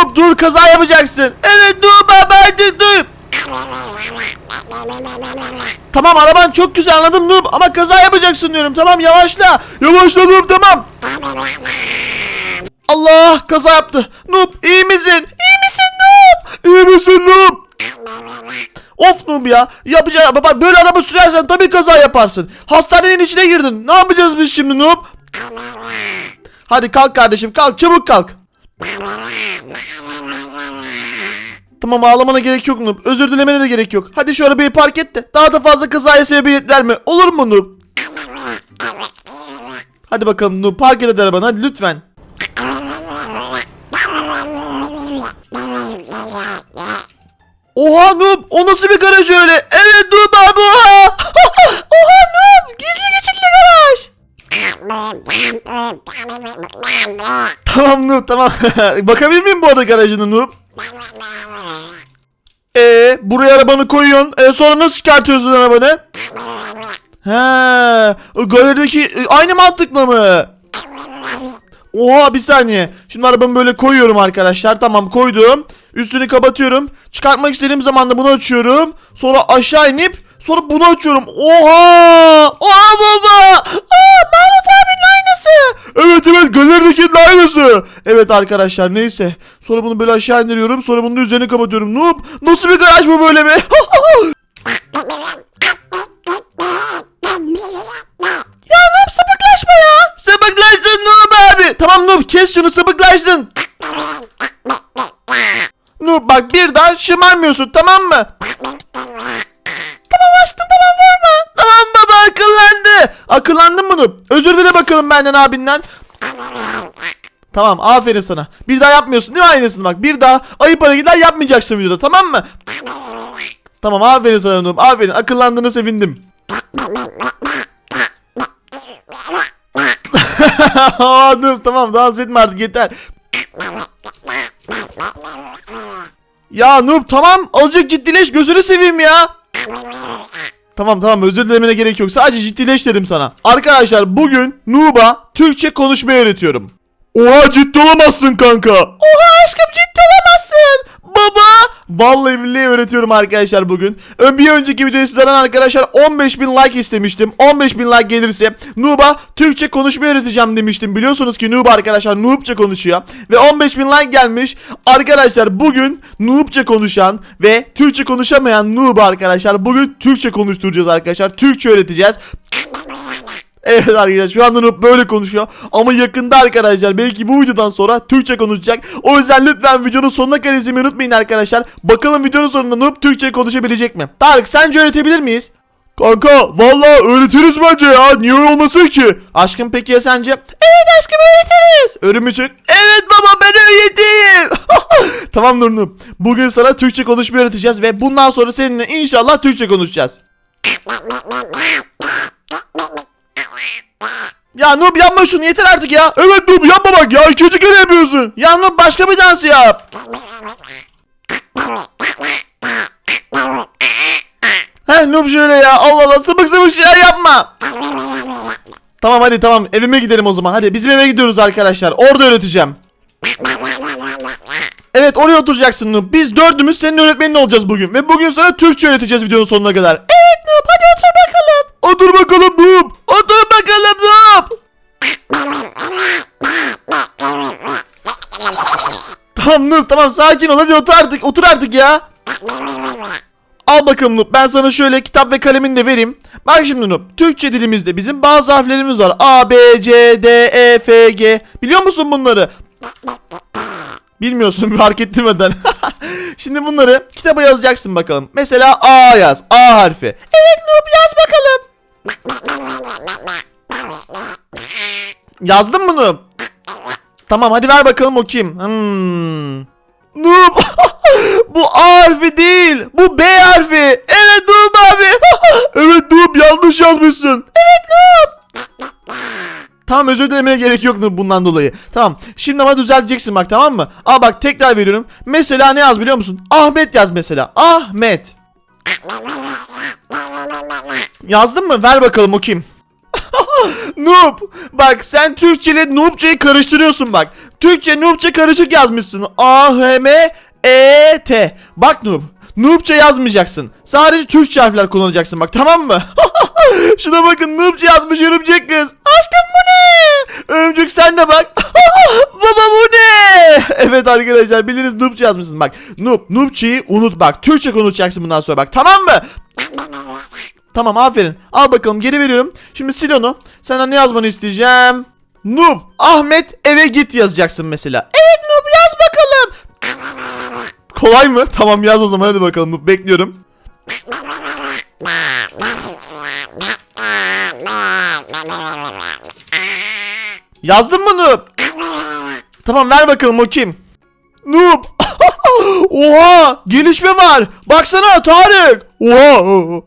Noob dur kaza yapacaksın. Evet Noob abi artık dur. Tamam araban çok güzel anladım Noob ama kaza yapacaksın diyorum. Tamam yavaşla. Yavaşla Noob tamam. Allah kaza yaptı. Noob iyi misin? İyi misin Noob? İyi misin Noob? Of Noob ya. Yapacağım. Bak böyle araba sürersen tabii kaza yaparsın. Hastanenin içine girdin. Ne yapacağız biz şimdi Noob? Hadi kalk kardeşim kalk çabuk kalk. Tamam ağlamana gerek yok Noob. Özür dilemene de gerek yok. Hadi şu arabayı park et de daha da fazla kazaya sebebiyet verme. Olur mu Noob? Hadi bakalım Noob park et arabanı hadi lütfen. Oha Noob o nasıl bir garaj öyle? Evet Noob abi oha. oha Noob gizli geçitli garaj. Tamam Noob tamam. Bakabilir miyim bu arada garajına Noob? Ee, buraya arabanı koyuyorsun. E, sonra nasıl çıkartıyorsun arabanı? He, galerideki e, aynı mantıkla mı? Oha bir saniye. Şimdi arabamı böyle koyuyorum arkadaşlar. Tamam koydum. Üstünü kapatıyorum. Çıkartmak istediğim zaman da bunu açıyorum. Sonra aşağı inip sonra bunu açıyorum. Oha! Oha baba! Aa, Mahmut abinin aynısı. Evet evet galeridekinin aynısı. Evet arkadaşlar neyse. Sonra bunu böyle aşağı indiriyorum. Sonra bunun üzerine kapatıyorum. Noob nasıl bir garaj bu böyle be? Ya Noob sapıklaşma ya. Sapıklaştın Noob abi. Tamam Noob kes şunu sapıklaştın. Noob bak bir daha şımarmıyorsun tamam mı? Bakalım benden abinden. Tamam aferin sana. Bir daha yapmıyorsun değil mi aynısını bak. Bir daha ayıp hareketler yapmayacaksın videoda tamam mı? Tamam aferin sana Noob aferin akıllandığına sevindim. Noob tamam dans etme artık yeter. Ya Noob tamam azıcık ciddileş gözünü seveyim ya. Tamam tamam özür dilemene gerek yok. Sadece ciddileş dedim sana. Arkadaşlar bugün Noob'a Türkçe konuşmayı öğretiyorum. Oha ciddi olamazsın kanka. Oha aşkım ciddi olamazsın. Baba. Vallahi billahi öğretiyorum arkadaşlar bugün. Ön- Bir önceki videoyu sizlerden arkadaşlar 15 bin like istemiştim. 15 bin like gelirse Noob'a Türkçe konuşmayı öğreteceğim demiştim. Biliyorsunuz ki Noob arkadaşlar Noob'ça konuşuyor. Ve 15 bin like gelmiş. Arkadaşlar bugün Noob'ça konuşan ve Türkçe konuşamayan Noob arkadaşlar bugün Türkçe konuşturacağız arkadaşlar. Türkçe öğreteceğiz. Evet arkadaşlar şu anda Noob böyle konuşuyor ama yakında arkadaşlar belki bu videodan sonra Türkçe konuşacak. O yüzden lütfen videonun sonuna kadar izlemeyi unutmayın arkadaşlar. Bakalım videonun sonunda Noob Türkçe konuşabilecek mi? Tarık sence öğretebilir miyiz? Kanka vallahi öğretiriz bence ya. Niye olmasın ki? Aşkım peki ya sence? Evet aşkım öğretiriz. Örümcek. Evet baba ben öğreteyim. tamam Nur Noob. Bugün sana Türkçe konuşmayı öğreteceğiz ve bundan sonra seninle inşallah Türkçe konuşacağız. Ya Noob yapma şunu yeter artık ya. Evet Noob yapma bak ya ikinci kere yapıyorsun. Ya Noob başka bir dans yap. He Noob şöyle ya Allah Allah sıvık sıvık şeyler yapma. Tamam hadi tamam evime gidelim o zaman. Hadi bizim eve gidiyoruz arkadaşlar. Orada öğreteceğim. Evet oraya oturacaksın Noob. Biz dördümüz senin öğretmenin olacağız bugün. Ve bugün sana Türkçe öğreteceğiz videonun sonuna kadar. Evet Noob hadi otur Tamam sakin ol hadi otur artık otur artık ya. Al bakalım Noob ben sana şöyle kitap ve kalemini de vereyim. Bak şimdi Noob Türkçe dilimizde bizim bazı harflerimiz var. A, B, C, D, E, F, G. Biliyor musun bunları? Bilmiyorsun fark ettirmeden. Şimdi bunları kitaba yazacaksın bakalım. Mesela A yaz. A harfi. Evet Noob yaz bakalım. Yazdın Noob? Tamam hadi ver bakalım okuyayım. Hmm. Değil. Bu B harfi. Evet Noob abi. evet Noob yanlış yazmışsın. Evet Noob. Tamam özür dilemeye gerek yok Noob bundan dolayı. Tamam. Şimdi ama düzelteceksin bak tamam mı? Aa bak tekrar veriyorum. Mesela ne yaz biliyor musun? Ahmet yaz mesela. Ahmet. Yazdın mı? Ver bakalım okuyayım. Noob. Bak sen Türkçe ile Noobçayı karıştırıyorsun bak. Türkçe Noobçe karışık yazmışsın. A H M E T. Bak Noob. Noobçe yazmayacaksın. Sadece Türkçe harfler kullanacaksın bak tamam mı? Şuna bakın Noobçe yazmış örümcek kız. Aşkım bu ne? Örümcek sen de bak. Baba bu ne? Evet arkadaşlar biliriz Noobçe yazmışsın bak. Noob, Noobçe'yi unut bak. Türkçe konuşacaksın bundan sonra bak tamam mı? Tamam aferin. Al bakalım geri veriyorum. Şimdi sil onu. Senden ne yazmanı isteyeceğim? Noob, Ahmet eve git yazacaksın mesela. Evet. Kolay mı? Tamam yaz o zaman hadi bakalım bekliyorum. Yazdın mı Noob? Tamam ver bakalım o kim? Noob. Oha gelişme var. Baksana Tarık. Oha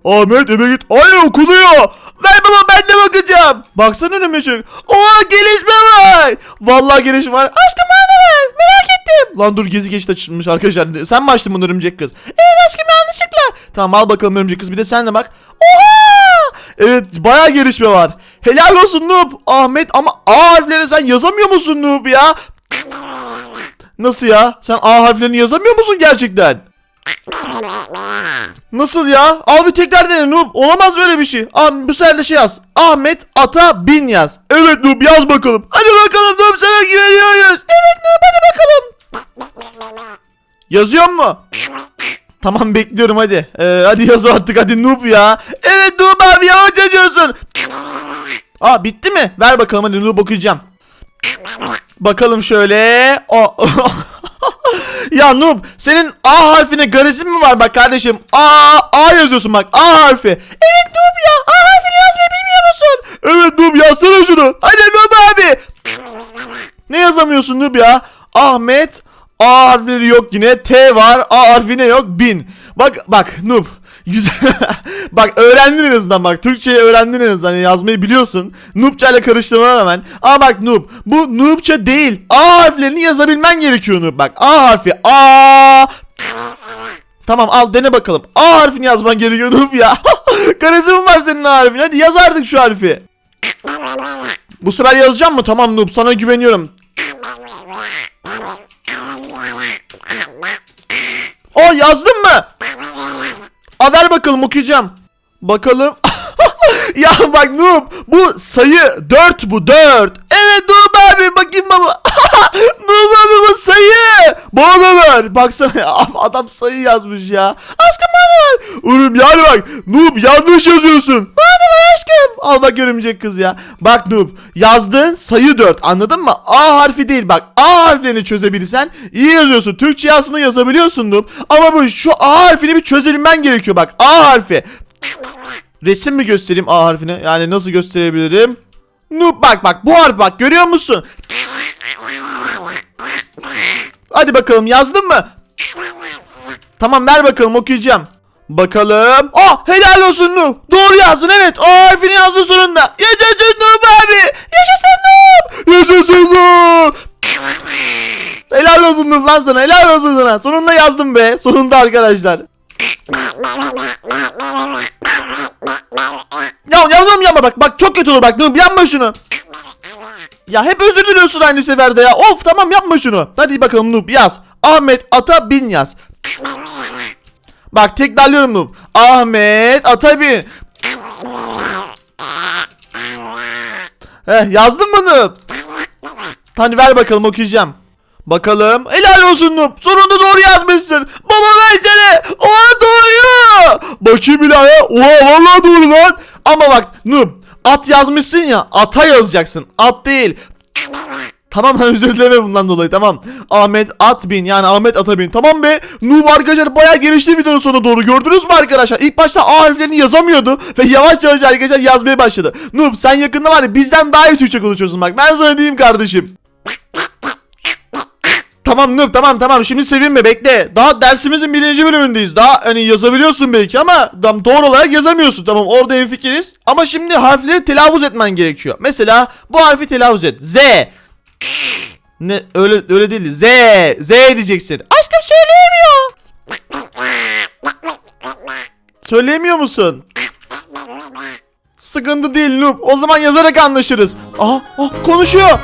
Ahmet eve git. Ay okuluyor. Ver baba ben de bakacağım. Baksana önüme çocuk. Oha gelişme var. Vallahi gelişme var. Aşkım bana ver. Merak ettim. Lan dur gezi geçit açılmış arkadaşlar. Sen mi açtın bunu örümcek kız? Evet aşkım yanlışlıkla. Tamam al bakalım örümcek kız bir de sen de bak. Oha. Evet bayağı gelişme var. Helal olsun Noob. Ahmet ama A harflerini sen yazamıyor musun Noob ya? Nasıl ya? Sen A harflerini yazamıyor musun gerçekten? Nasıl ya? Al bir tekrar dene Noob. Olamaz böyle bir şey. Ah, bu sefer de şey yaz. Ahmet Ata Bin yaz. Evet Noob yaz bakalım. Hadi bakalım Noob sana güveniyoruz. Evet Noob hadi bakalım. Yazıyor mu? Tamam bekliyorum hadi. Ee, hadi yaz artık hadi Noob ya. Evet Noob abi yavaş yazıyorsun. Aa bitti mi? Ver bakalım hadi Noob okuyacağım. Bakalım şöyle. O ya Noob senin A harfine garezin mi var bak kardeşim? A A yazıyorsun bak A harfi. Evet Noob ya A harfini yazmayı bilmiyor musun? Evet Noob yazsana şunu. Hadi Noob abi. Ne yazamıyorsun Noob ya? Ahmet A harfleri yok yine. T var. A harfine yok. Bin. Bak bak Noob. Güzel. bak öğrendin en azından bak. Türkçeyi öğrendin en azından. Yazmayı biliyorsun. Noobça ile karıştırmana rağmen. Ama bak Noob. Bu Noobça değil. A harflerini yazabilmen gerekiyor Noob. Bak A harfi. A. Tamam al dene bakalım. A harfini yazman gerekiyor Noob ya. Karesi mi var senin A harfin? Hadi yaz artık şu harfi. Bu sefer yazacağım mı? Tamam Noob sana güveniyorum. Aa yazdın mı? Aa ver bakalım okuyacağım. Bakalım. ya bak Noob bu sayı 4 bu 4. Evet Noob abi bakayım baba. Noob abi bu sayı. Bana. Baksana adam sayı yazmış ya. Aşkım bana ver. Oğlum yani bak Noob yanlış yazıyorsun. Bana aşkım. Al bak örümcek kız ya. Bak Noob yazdığın sayı 4 anladın mı? A harfi değil bak A harflerini çözebilirsen iyi yazıyorsun. Türkçe aslında yazabiliyorsun Noob. Ama bu şu A harfini bir çözebilmen gerekiyor bak. A harfi. Resim mi göstereyim A harfini? Yani nasıl gösterebilirim? Noob bak bak bu harf bak görüyor musun? Hadi bakalım yazdın mı? Tamam ver bakalım okuyacağım. Bakalım. Ah helal olsun Noob. Doğru yazdın evet. A harfini yazdın sonunda. Yaşasın Noob abi. Yaşasın Noob. Yaşasın Noob. Helal olsun Noob lan sana. Helal olsun sana. Sonunda yazdım be. Sonunda arkadaşlar. Ya yavrum yapma bak. Bak çok kötü olur bak. Noob yapma şunu. Ya hep özür diliyorsun aynı seferde ya. Of tamam yapma şunu. Hadi bakalım Noob yaz. Ahmet Ata Bin yaz. Bak tekrarlıyorum Noob. Ahmet Atabin. Heh yazdın mı Noob? Hadi ver bakalım okuyacağım. Bakalım. Helal olsun Noob. Sonunda doğru yazmışsın. Baba versene. Oha doğru. Bakayım bir daha ya. Oha vallahi doğru lan. Ama bak Noob. At yazmışsın ya. Ata yazacaksın. At değil. Tamam lan özür dileme bundan dolayı tamam. Ahmet Atbin yani Ahmet Atabin. Tamam be. Noob arkadaşlar bayağı gelişti videonun sonuna doğru. Gördünüz mü arkadaşlar? İlk başta A harflerini yazamıyordu ve yavaş yavaş arkadaşlar yazmaya başladı. Noob sen yakında var ya bizden daha iyi Türkçe konuşuyorsun bak. Ben sana diyeyim kardeşim. Tamam Noob tamam tamam şimdi sevinme bekle. Daha dersimizin birinci bölümündeyiz. Daha hani yazabiliyorsun belki ama tam doğru olarak yazamıyorsun. Tamam orada en fikiriz. Ama şimdi harfleri telaffuz etmen gerekiyor. Mesela bu harfi telaffuz et. Z. Ne öyle öyle değil. Z. Z diyeceksin. Aşkım söyleyemiyor. Söyleyemiyor musun? Sıkıntı değil Noob. O zaman yazarak anlaşırız. Aha, ah, konuşuyor.